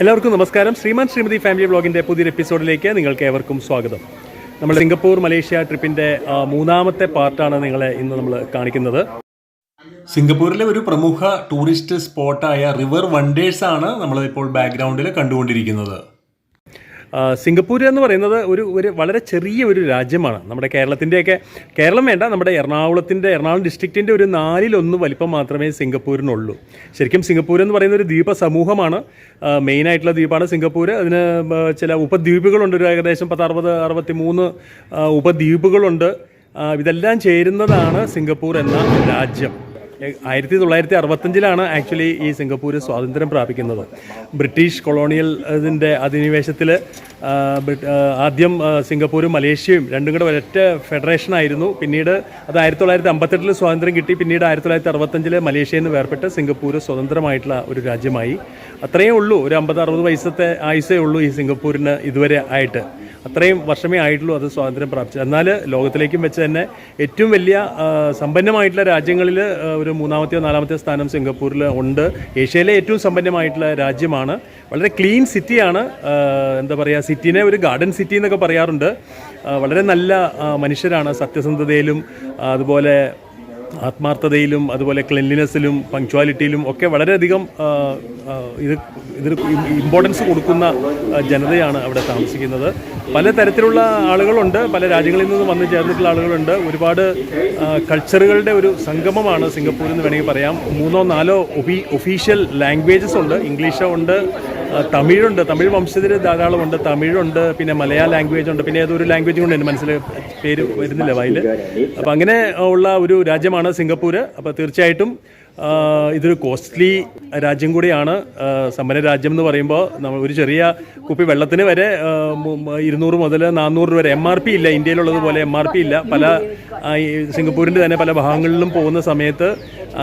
എല്ലാവർക്കും നമസ്കാരം. ശ്രീമാൻ ശ്രീമതി ഫാമിലി വ്ളോഗിന്റെ പുതിയൊരു എപ്പിസോഡിലേക്ക് നിങ്ങൾക്ക് ഏവർക്കും സ്വാഗതം. നമ്മൾ സിംഗപ്പൂർ മലേഷ്യ ട്രിപ്പിന്റെ മൂന്നാമത്തെ പാർട്ടാണ് നിങ്ങളെ ഇന്ന് നമ്മൾ കാണിക്കുന്നത്. സിംഗപ്പൂരിലെ ഒരു പ്രമുഖ ടൂറിസ്റ്റ് സ്പോട്ടായ റിവർ വണ്ടേഴ്സ് ആണ് നമ്മൾ ഇപ്പോൾ ബാക്ക്ഗ്രൗണ്ടിൽ കണ്ടുകൊണ്ടിരിക്കുന്നത്. സിംഗപ്പൂർ എന്ന് പറയുന്നത് ഒരു ഒരു വളരെ ചെറിയ ഒരു രാജ്യമാണ്. നമ്മുടെ കേരളത്തിന്റെയൊക്കെ കേരളം വേണ്ട നമ്മുടെ എറണാകുളത്തിന്റെ എറണാകുളം ഡിസ്ട്രിക്റ്റിന്റെ ഒരു നാലിലൊന്ന് വലിപ്പം മാത്രമേ സിംഗപ്പൂരിനുള്ളൂ. ശരിക്കും സിംഗപ്പൂർ എന്ന് പറയുന്ന ഒരു ദ്വീപ സമൂഹമാണ്. മെയിനായിട്ടുള്ള ദ്വീപാണ് സിംഗപ്പൂർ അതിന് ചില ഉപദ്വീപുകളുണ്ട്. ഒരു ഏകദേശം പത്ത് അറുപത് അറുപത്തി മൂന്ന് ഉപദ്വീപുകളുണ്ട് ഇതെല്ലാം ചേരുന്നതാണ് സിംഗപ്പൂർ എന്ന രാജ്യം. ആയിരത്തി തൊള്ളായിരത്തി അറുപത്തഞ്ചിലാണ് ആക്ച്വലി ഈ സിംഗപ്പൂർ സ്വാതന്ത്ര്യം പ്രാപിക്കുന്നത്. ബ്രിട്ടീഷ് കൊളോണിയൽ ഇതിന്റെ അധിനിവേശത്തിൽ ആദ്യം സിംഗപ്പൂരും മലേഷ്യയും രണ്ടും കൂടെ ഒരൊറ്റ ഫെഡറേഷനായിരുന്നു പിന്നീട് അത് ആയിരത്തി തൊള്ളായിരത്തി അമ്പത്തെട്ടിൽ സ്വാതന്ത്ര്യം കിട്ടി. പിന്നീട് ആയിരത്തി തൊള്ളായിരത്തി അറുപത്തഞ്ചിൽ മലേഷ്യയിൽ നിന്ന് വേർപെട്ട് സിംഗപ്പൂർ സ്വതന്ത്രമായിട്ടുള്ള ഒരു രാജ്യമായി. അത്രയേ ഉള്ളൂ. ഒരു അമ്പത് അറുപത് വയസ്സത്തെ ആയുസേ ഉള്ളൂ ഈ സിംഗപ്പൂരിന് ഇതുവരെ ആയിട്ട്. അത്രയും വർഷമേ ആയിട്ടുള്ളൂ അത് സ്വാതന്ത്ര്യം പ്രാപിച്ചത്. എന്നാൽ ലോകത്തിലേക്കും വെച്ച് തന്നെ ഏറ്റവും വലിയ സമ്പന്നമായിട്ടുള്ള രാജ്യങ്ങളിൽ ഒരു മൂന്നാമത്തെയോ നാലാമത്തെയോ സ്ഥാനം സിംഗപ്പൂരിൽ ഉണ്ട്. ഏഷ്യയിലെ ഏറ്റവും സമ്പന്നമായിട്ടുള്ള രാജ്യമാണ്. വളരെ ക്ലീൻ സിറ്റിയാണ് എന്താ പറയുക സിറ്റിനെ ഒരു ഗാർഡൻ സിറ്റി എന്നൊക്കെ പറയാറുണ്ട്. വളരെ നല്ല മനുഷ്യരാണ്. സത്യസന്ധതയിലും അതുപോലെ ആത്മാർത്ഥതയിലും അതുപോലെ ക്ലെൻലിനെസ്സിലും പങ്ക്ച്വാലിറ്റിയിലും ഒക്കെ വളരെയധികം ഇത് ഇതിന് ഇമ്പോർട്ടൻസ് കൊടുക്കുന്ന ജനതയാണ് അവിടെ താമസിക്കുന്നത്. പല തരത്തിലുള്ള ആളുകളുണ്ട്. പല രാജ്യങ്ങളിൽ നിന്ന് വന്നു ചേർന്നിട്ടുള്ള ആളുകളുണ്ട്. ഒരുപാട് കൾച്ചറുകളുടെ ഒരു സംഗമമാണ് സിംഗപ്പൂർ എന്ന് വേണമെങ്കിൽ പറയാം. മൂന്നോ നാലോ ഒഫി ഒഫീഷ്യൽ ലാംഗ്വേജസ് ഉണ്ട്. ഇംഗ്ലീഷ് ഉണ്ട് തമിഴുണ്ട്. തമിഴ് വംശജർ ധാരാളമുണ്ട്. തമിഴുണ്ട് പിന്നെ മലയാള ലാംഗ്വേജ് ഉണ്ട്. പിന്നെ ഏതൊരു ലാംഗ്വേജ് കൊണ്ട് എന്റെ മനസ്സിൽ പേര് വരുന്നില്ല വായിൽ അപ്പോൾ അങ്ങനെ ഉള്ള ഒരു രാജ്യമാണ് സിംഗപ്പൂർ അപ്പോൾ തീർച്ചയായിട്ടും ഇതൊരു കോസ്റ്റ്ലി രാജ്യം കൂടിയാണ്. സമ്പന്ന രാജ്യം എന്ന് പറയുമ്പോൾ നമ്മൾ ഒരു ചെറിയ കുപ്പി വെള്ളത്തിന് വരെ ഇരുന്നൂറ് മുതൽ നാനൂറ് രൂപ വരെ എം ആർ പി ഇല്ല. ഇന്ത്യയിലുള്ളതുപോലെ എം ആർ പി ഇല്ല. പല സിംഗപ്പൂരിന്റെ തന്നെ പല ഭാഗങ്ങളിലും പോകുന്ന സമയത്ത്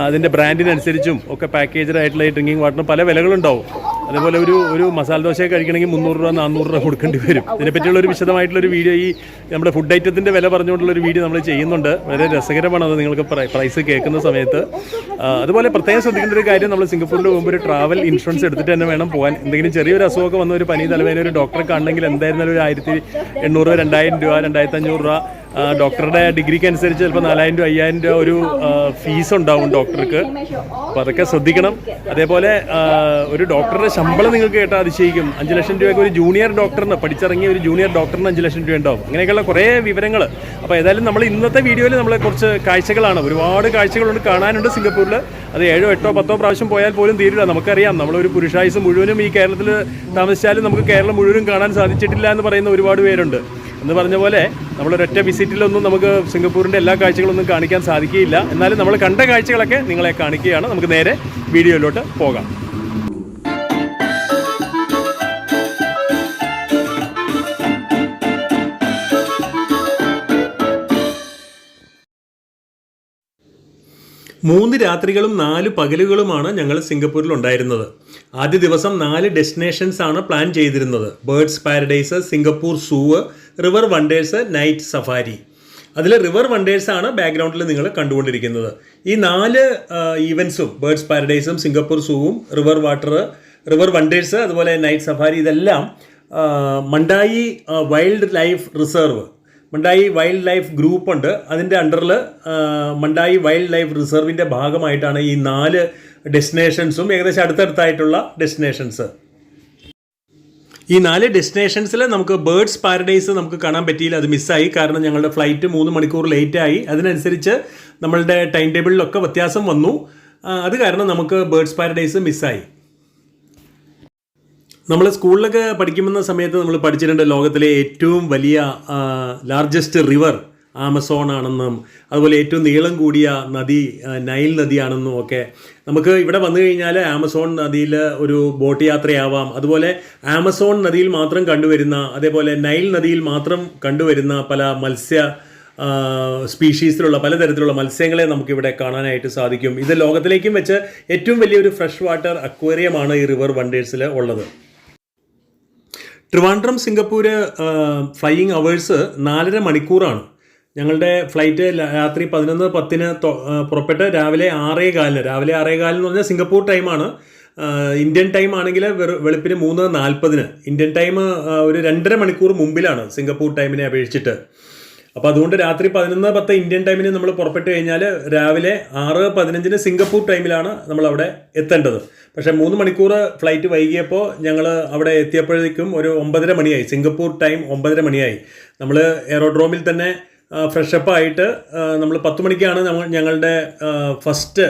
അതിന്റെ ബ്രാൻഡിനനുസരിച്ചും ഒക്കെ പാക്കേജഡ് ആയിട്ടുള്ള ഈ ഡ്രിങ്കിങ് വാട്ടറിന് പല വിലകളുണ്ടാവും. അതേപോലെ ഒരു ഒരു മസാല ദോശ കഴിക്കണമെങ്കിൽ മുന്നൂറ് രൂപ നാനൂറ് രൂപ കൊടുക്കേണ്ടി വരും. ഇതിനെപ്പറ്റിയുള്ള ഒരു വിശദമായിട്ടുള്ള ഒരു വീഡിയോ ഈ നമ്മുടെ ഫുഡ് ഐറ്റത്തിന്റെ വില പറഞ്ഞുകൊണ്ടുള്ള ഒരു വീഡിയോ നമ്മൾ ചെയ്യുന്നുണ്ട്. വളരെ രസകരമാണ് അത് നിങ്ങൾക്ക് പ്രൈസ് കേൾക്കുന്ന സമയത്ത്. അതുപോലെ പ്രത്യേകം ശ്രദ്ധിക്കേണ്ട ഒരു കാര്യം നമ്മൾ സിംഗപ്പൂരിൽ പോകുമ്പോൾ ഒരു ട്രാവൽ ഇൻഷുറൻസ് എടുത്തിട്ട് തന്നെ വേണം പോകാൻ എന്തെങ്കിലും ചെറിയൊരു അസുഖമൊക്കെ വന്ന ഒരു പനി തലവേദന ഒരു ഡോക്ടറെ കാണണമെങ്കിൽ എന്തായിരുന്നാലും ഒരു ആയിരത്തി എണ്ണൂറ് രൂപ രണ്ടായിരം രൂപ രണ്ടായിരത്തി അഞ്ഞൂറ് രൂപ ഡോക്ടറുടെ ഡിഗ്രിക്ക് അനുസരിച്ച് ചിലപ്പോൾ നാലായിരം രൂപ അയ്യായിരം രൂപ ഒരു ഫീസ് ഉണ്ടാവും ഡോക്ടർക്ക് അപ്പോൾ അതൊക്കെ ശ്രദ്ധിക്കണം. അതേപോലെ ഒരു ഡോക്ടറുടെ ശമ്പളം നിങ്ങൾക്ക് കേട്ടാൽ അതിശയിക്കും. അഞ്ച് ലക്ഷം രൂപയ്ക്ക് ഒരു ജൂനിയർ ഡോക്ടറിന് പഠിച്ചിറങ്ങിയ ഒരു ജൂനിയർ ഡോക്ടറിന് അഞ്ച് ലക്ഷം രൂപ ഉണ്ടാവും. അങ്ങനെയൊക്കെയുള്ള കുറേ വിവരങ്ങൾ അപ്പോൾ ഏതായാലും നമ്മൾ ഇന്നത്തെ വീഡിയോയിൽ നമ്മളെ കുറച്ച് കാഴ്ചകളാണ്. ഒരുപാട് കാഴ്ചകളുണ്ട് കാണാനുണ്ട് സിംഗപ്പൂരിൽ അത് ഏഴോ എട്ടോ പത്തോ പ്രാവശ്യം പോയാൽ പോലും തീരില്ല നമുക്കറിയാം നമ്മളൊരു പുരുഷായുസ് മുഴുവനും ഈ കേരളത്തിൽ താമസിച്ചാലും നമുക്ക് കേരളം മുഴുവനും കാണാൻ സാധിച്ചിട്ടില്ല എന്ന് പറയുന്ന ഒരുപാട് പേരുണ്ട്. എന്ന് പറഞ്ഞ പോലെ നമ്മൾ നമ്മളൊരൊറ്റ വിസിറ്റിലൊന്നും നമുക്ക് സിംഗപ്പൂരിന്റെ എല്ലാ കാഴ്ചകളൊന്നും കാണിക്കാൻ സാധിക്കുകയില്ല. എന്നാലും നമ്മൾ കണ്ട കാഴ്ചകളൊക്കെ നിങ്ങളെ കാണിക്കുകയാണ്. നമുക്ക് നേരെ വീഡിയോയിലോട്ട് പോകാം. മൂന്ന് രാത്രികളും നാല് പകലുകളുമാണ് ഞങ്ങൾ സിംഗപ്പൂരിൽ ഉണ്ടായിരുന്നത്. ആദ്യ ദിവസം നാല് ഡെസ്റ്റിനേഷൻസ് ആണ് പ്ലാൻ ചെയ്തിരുന്നത്. Birds paradise Singapore zoo river wonders night safari അതിൽ റിവർ വണ്ടേഴ്സ് ആണ് ബാക്ക്ഗ്രൗണ്ടിൽ നിങ്ങൾ കണ്ടുകൊണ്ടിരിക്കുന്നത്. ഈ നാല് ഈവൻസും ബേർഡ്സ് പാരഡൈസും സിംഗപ്പൂർ സൂവും റിവർ വാട്ടർ റിവർ വണ്ടേഴ്സ് അതുപോലെ നൈറ്റ് സഫാരി ഇതെല്ലാം Mandai wildlife reserve Mandai wildlife group ഉണ്ട്. അതിന്റെ അണ്ടറിൽ മണ്ടായി വൈൽഡ് ലൈഫ് റിസർവിന്റെ ഭാഗമായിട്ടാണ് ഈ നാല് ഡെസ്റ്റിനേഷൻസും ഏകദേശം അടുത്തടുത്തായിട്ടുള്ള ഡെസ്റ്റിനേഷൻസ് ഈ നാല് ഡെസ്റ്റിനേഷൻസിൽ നമുക്ക് ബേർഡ്സ് പാരഡൈസ് നമുക്ക് കാണാൻ പറ്റിയില്ല. അത് മിസ്സായി കാരണം ഞങ്ങളുടെ ഫ്ലൈറ്റ് മൂന്ന് മണിക്കൂർ ലേറ്റ് ആയി. അതിനനുസരിച്ച് നമ്മളുടെ ടൈം ടേബിളിലൊക്കെ വ്യത്യാസം വന്നു. അത് കാരണം നമുക്ക് ബേർഡ്സ് പാരഡൈസ് മിസ്സായി നമ്മൾ സ്കൂളിലൊക്കെ പഠിക്കുന്ന സമയത്ത് നമ്മൾ പഠിച്ചിട്ടുണ്ട് ലോകത്തിലെ ഏറ്റവും വലിയ ലാർജസ്റ്റ് റിവർ ആമസോൺ ആണെന്നും അതുപോലെ ഏറ്റവും നീളം കൂടിയ നദി നൈൽ നദിയാണെന്നും ഒക്കെ. നമുക്ക് ഇവിടെ വന്നു കഴിഞ്ഞാൽ ആമസോൺ നദിയിൽ ഒരു ബോട്ട് യാത്രയാവാം. അതുപോലെ ആമസോൺ നദിയിൽ മാത്രം കണ്ടുവരുന്ന അതേപോലെ നൈൽ നദിയിൽ മാത്രം കണ്ടുവരുന്ന പല മത്സ്യ സ്പീഷീസിലുള്ള പലതരത്തിലുള്ള മത്സ്യങ്ങളെ നമുക്കിവിടെ കാണാനായിട്ട് സാധിക്കും. ഇത് ലോകത്തിലേക്കും വെച്ച് ഏറ്റവും വലിയൊരു ഫ്രഷ് വാട്ടർ അക്വേറിയമാണ് ഈ റിവർ വണ്ടേഴ്സിൽ ഉള്ളത്. ട്രിവാൻഡ്രം സിംഗപ്പൂർ ഫ്ലൈയിങ് അവേഴ്സ് നാലര മണിക്കൂറാണ്. ഞങ്ങളുടെ ഫ്ലൈറ്റ് രാത്രി പതിനൊന്ന് പത്തിന് പുറപ്പെട്ട് രാവിലെ ആറേ കാലിന് രാവിലെ ആറേ കാലിന് പറഞ്ഞാൽ സിംഗപ്പൂർ ടൈമാണ് ഇന്ത്യൻ ടൈം ആണെങ്കിൽ വെളുപ്പിന് മൂന്ന് നാൽപ്പതിന് ഇന്ത്യൻ ടൈം ഒരു രണ്ടര മണിക്കൂർ മുമ്പിലാണ് സിംഗപ്പൂർ ടൈമിനെ അപേക്ഷിച്ചിട്ട്. അപ്പോൾ അതുകൊണ്ട് രാത്രി പതിനൊന്ന് പത്ത് ഇന്ത്യൻ ടൈമിന് നമ്മൾ പുറപ്പെട്ട് കഴിഞ്ഞാൽ രാവിലെ ആറ് പതിനഞ്ചിന് സിംഗപ്പൂർ ടൈമിലാണ് നമ്മൾ അവിടെ എത്തേണ്ടത്. പക്ഷേ മൂന്ന് മണിക്കൂർ ഫ്ലൈറ്റ് വൈകിയപ്പോൾ ഞങ്ങൾ അവിടെ എത്തിയപ്പോഴേക്കും ഒരു ഒമ്പതര മണിയായി. സിംഗപ്പൂർ ടൈം ഒമ്പതര മണിയായി. നമ്മൾ എയറോഡ്രോമിൽ തന്നെ ഫ്രഷപ്പ് ആയിട്ട് നമ്മൾ പത്ത് മണിക്കാണ് നമ്മൾ ഞങ്ങളുടെ ഫസ്റ്റ്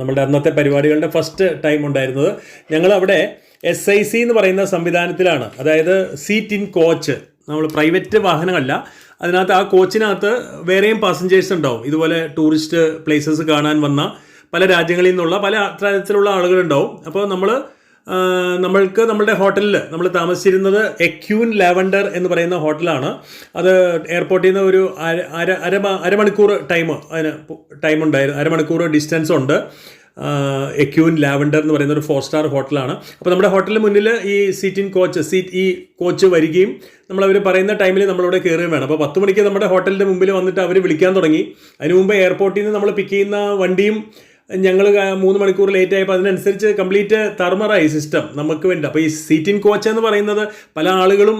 നമ്മളുടെ അന്നത്തെ പരിപാടികളുടെ ഫസ്റ്റ് ടൈം ഉണ്ടായിരുന്നത്. ഞങ്ങളവിടെ എസ് ഐ സി എന്ന് പറയുന്ന സംവിധാനത്തിലാണ്. അതായത് സീറ്റ് ഇൻ കോച്ച് നമ്മൾ പ്രൈവറ്റ് വാഹനമല്ല. അതിനകത്ത് ആ കോച്ചിനകത്ത് വേറെയും പാസഞ്ചേഴ്സ് ഉണ്ടാവും. ഇതുപോലെ ടൂറിസ്റ്റ് പ്ലേസസ് കാണാൻ വന്ന പല രാജ്യങ്ങളിൽ നിന്നുള്ള പല തരത്തിലുള്ള ആളുകളുണ്ടാവും. അപ്പോൾ നമ്മൾ നമ്മൾക്ക് നമ്മുടെ ഹോട്ടലിൽ നമ്മൾ താമസിച്ചിരുന്നത് എക്യൂൻ ലാവൻഡർ എന്ന് പറയുന്ന ഹോട്ടലാണ്. അത് എയർപോർട്ടിൽ നിന്ന് ഒരു അര അര അരമണിക്കൂർ ടൈം അതിന് ടൈം ഉണ്ടായിരുന്നു. അരമണിക്കൂർ ഡിസ്റ്റൻസ് ഉണ്ട്. എക്യൂൻ ലാവൻഡർ എന്ന് പറയുന്ന ഒരു ഫോർ സ്റ്റാർ ഹോട്ടലാണ്. അപ്പോൾ നമ്മുടെ ഹോട്ടലിന് മുന്നിൽ ഈ സീറ്റിൻ കോച്ച് സീറ്റ് ഈ കോച്ച് വരികയും നമ്മൾ പറയുന്ന ടൈമിൽ നമ്മളിവിടെ കയറുകയും വേണം. അപ്പോൾ പത്ത് മണിക്ക് നമ്മുടെ ഹോട്ടലിന്റെ മുമ്പിൽ വന്നിട്ട് അവർ വിളിക്കാൻ തുടങ്ങി. അതിന് മുമ്പ് എയർപോർട്ടിൽ നിന്ന് നമ്മൾ പിക്ക് ചെയ്യുന്ന വണ്ടിയും ഞങ്ങൾ മൂന്ന് മണിക്കൂർ ലേറ്റ് ആയപ്പോൾ അതിനനുസരിച്ച് കംപ്ലീറ്റ് തർമറായി സിസ്റ്റം നമുക്ക് വേണ്ടി. അപ്പോൾ ഈ സീറ്റിൻ കോച്ച് എന്ന് പറയുന്നത് പല ആളുകളും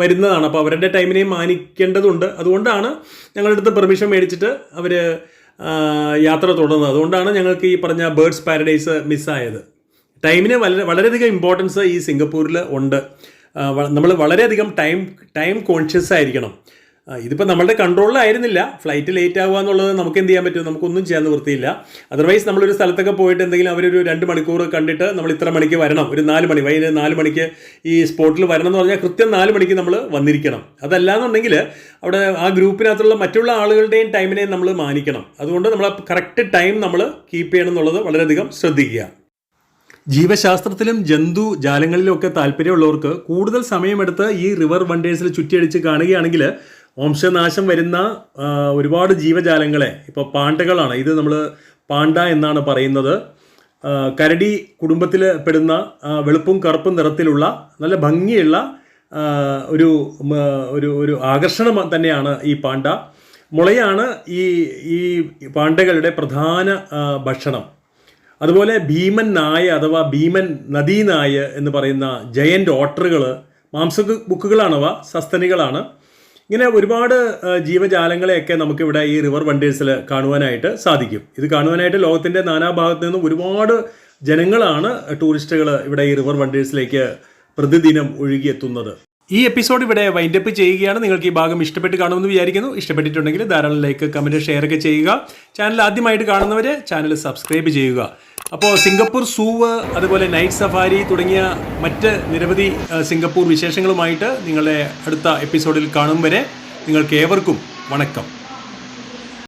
വരുന്നതാണ്. അപ്പോൾ അവരുടെ ടൈമിനെ മാനിക്കേണ്ടതുണ്ട്. അതുകൊണ്ടാണ് ഞങ്ങളുടെ അടുത്ത് പെർമിഷൻ മേടിച്ചിട്ട് അവർ യാത്ര തുടർന്നത്. അതുകൊണ്ടാണ് ഞങ്ങൾക്ക് ഈ പറഞ്ഞ ബേർഡ്സ് പാരഡൈസ് മിസ്സായത് ടൈമിന് വളരെ വളരെയധികം ഇമ്പോർട്ടൻസ് ഈ സിംഗപ്പൂരിൽ ഉണ്ട്. നമ്മൾ വളരെയധികം ടൈം ടൈം കോൺഷ്യസ് ആയിരിക്കണം. ഇതിപ്പോൾ നമ്മളുടെ കൺട്രോളിലായിരുന്നില്ല ഫ്ലൈറ്റ് ലേറ്റ് ആവുക എന്നുള്ളത് നമുക്ക് എന്ത് ചെയ്യാൻ പറ്റും? നമുക്കൊന്നും ചെയ്യാൻ നിവൃത്തിയില്ല. അതർവൈസ് നമ്മളൊരു സ്ഥലത്തൊക്കെ പോയിട്ട് എന്തെങ്കിലും അവരൊരു രണ്ട് മണിക്കൂർ കണ്ടിട്ട് നമ്മൾ ഇത്ര മണിക്ക് വരണം. ഒരു നാല് മണി വൈകുന്നേരം നാല് മണിക്ക് ഈ സ്പോട്ടിൽ വരണം എന്ന് പറഞ്ഞാൽ കൃത്യം നാല് മണിക്ക് നമ്മൾ വന്നിരിക്കണം. അതല്ലാന്നുണ്ടെങ്കിൽ അവിടെ ആ ഗ്രൂപ്പിനകത്തുള്ള മറ്റുള്ള ആളുകളുടെയും ടൈമിനെ നമ്മൾ മാനിക്കണം. അതുകൊണ്ട് നമ്മൾ കറക്റ്റ് ടൈം നമ്മൾ കീപ്പ് ചെയ്യണം എന്നുള്ളത് വളരെയധികം ശ്രദ്ധിക്കുക. ജീവശാസ്ത്രത്തിലും ജന്തു ജാലങ്ങളിലും ഒക്കെ താല്പര്യമുള്ളവർക്ക് കൂടുതൽ സമയമെടുത്ത് ഈ റിവർ വണ്ടേഴ്സിൽ ചുറ്റിയടിച്ച് കാണുകയാണെങ്കിൽ വംശനാശം വരുന്ന ഒരുപാട് ജീവജാലങ്ങളെ ഇപ്പോൾ പാണ്ടകളാണ് ഇത് നമ്മൾ പാണ്ട എന്നാണ് പറയുന്നത്. കരടി കുടുംബത്തിൽ പെടുന്ന വെളുപ്പും കറുപ്പും നിറത്തിലുള്ള നല്ല ഭംഗിയുള്ള ഒരു ഒരു ഒരു ആകർഷണം തന്നെയാണ് ഈ പാണ്ട മുളയാണ് ഈ ഈ പാണ്ഡകളുടെ പ്രധാന ഭക്ഷണം. അതുപോലെ ഭീമൻ നായ അഥവാ ഭീമൻ നദീനായ എന്ന് പറയുന്ന ജയന്റ് ഓട്ടറുകൾ മാംസ ബുക്കുകളാണവ സസ്തനികളാണ്. ഇങ്ങനെ ഒരുപാട് ജീവജാലങ്ങളെയൊക്കെ നമുക്കിവിടെ ഈ റിവർ വണ്ടേഴ്സിൽ കാണുവാനായിട്ട് സാധിക്കും. ഇത് കാണുവാനായിട്ട് ലോകത്തിന്റെ നാനാഭാഗത്തു നിന്നും ഒരുപാട് ജനങ്ങളാണ് ടൂറിസ്റ്റുകൾ ഇവിടെ ഈ റിവർ വണ്ടേഴ്സിലേക്ക് പ്രതിദിനം ഒഴുകിയെത്തുന്നത്. ഈ എപ്പിസോഡ് ഇവിടെ വൈൻഡപ്പ് ചെയ്യുകയാണ്. നിങ്ങൾക്ക് ഈ ഭാഗം ഇഷ്ടപ്പെട്ട് കാണുമെന്ന് വിചാരിക്കുന്നു. ഇഷ്ടപ്പെട്ടിട്ടുണ്ടെങ്കിൽ ധാരാളം ലൈക്ക് കമന്റ് ഷെയർ ഒക്കെ ചെയ്യുക. ചാനൽ ആദ്യമായിട്ട് കാണുന്നവർ ചാനൽ സബ്സ്ക്രൈബ് ചെയ്യുക. അപ്പോൾ സിംഗപ്പൂർ സൂവ് അതുപോലെ നൈറ്റ് സഫാരി തുടങ്ങിയ മറ്റ് നിരവധി സിംഗപ്പൂർ വിശേഷങ്ങളുമായിട്ട് നിങ്ങളെ അടുത്ത എപ്പിസോഡിൽ കാണും വരെ നിങ്ങൾക്ക് ഏവർക്കും വണക്കം.